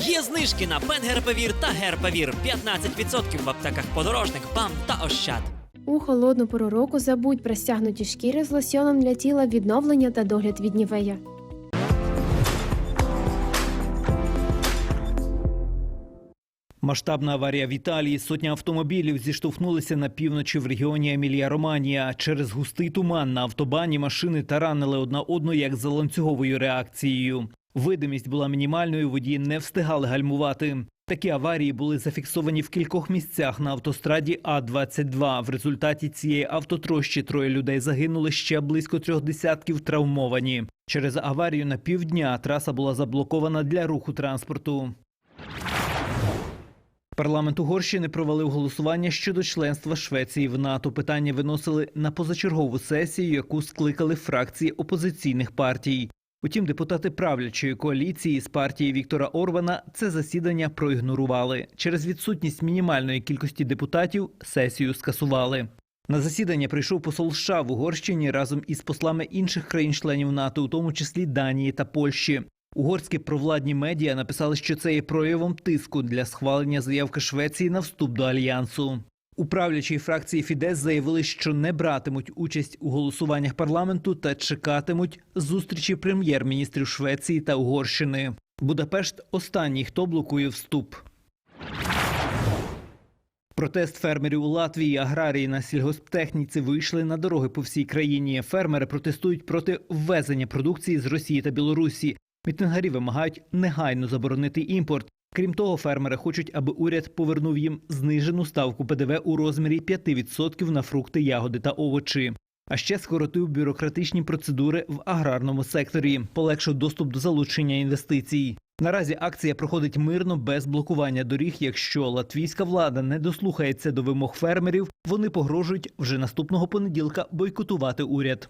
Є знижки на Пенгерпевір та Герпевір 15% в аптеках подорожник, БАМ та Ощад. У холодну пору року забудь про стягнуті шкіри з лосьоном для тіла відновлення та догляд від нівея. Масштабна аварія в Італії. Сотня автомобілів зіштовхнулися на півночі в регіоні Емілія-Романія. Через густий туман на автобані машини таранили одна одну як за ланцюговою реакцією. Видимість була мінімальною, водії не встигали гальмувати. Такі аварії були зафіксовані в кількох місцях на автостраді А-22. В результаті цієї автотрощі троє людей загинули, ще близько трьох десятків травмовані. Через аварію на півдня траса була заблокована для руху транспорту. Парламент Угорщини провалив голосування щодо членства Швеції в НАТО. Питання виносили на позачергову сесію, яку скликали фракції опозиційних партій. Утім, депутати правлячої коаліції з партії Віктора Орбана це засідання проігнорували. Через відсутність мінімальної кількості депутатів сесію скасували. На засідання прийшов посол США в Угорщині разом із послами інших країн-членів НАТО, у тому числі Данії та Польщі. Угорські провладні медіа написали, що це є проявом тиску для схвалення заявки Швеції на вступ до альянсу. У правлячій фракції Фідес заявили, що не братимуть участь у голосуваннях парламенту та чекатимуть зустрічі прем'єр-міністрів Швеції та Угорщини. Будапешт останній, хто блокує вступ. Протест фермерів у Латвії аграрії на сільгосптехніці вийшли на дороги по всій країні. Фермери протестують проти ввезення продукції з Росії та Білорусі. Мітингарі вимагають негайно заборонити імпорт. Крім того, фермери хочуть, аби уряд повернув їм знижену ставку ПДВ у розмірі 5% на фрукти, ягоди та овочі. А ще скоротив бюрократичні процедури в аграрному секторі, полегшив доступ до залучення інвестицій. Наразі акція проходить мирно без блокування доріг. Якщо латвійська влада не дослухається до вимог фермерів, вони погрожують вже наступного понеділка бойкотувати уряд.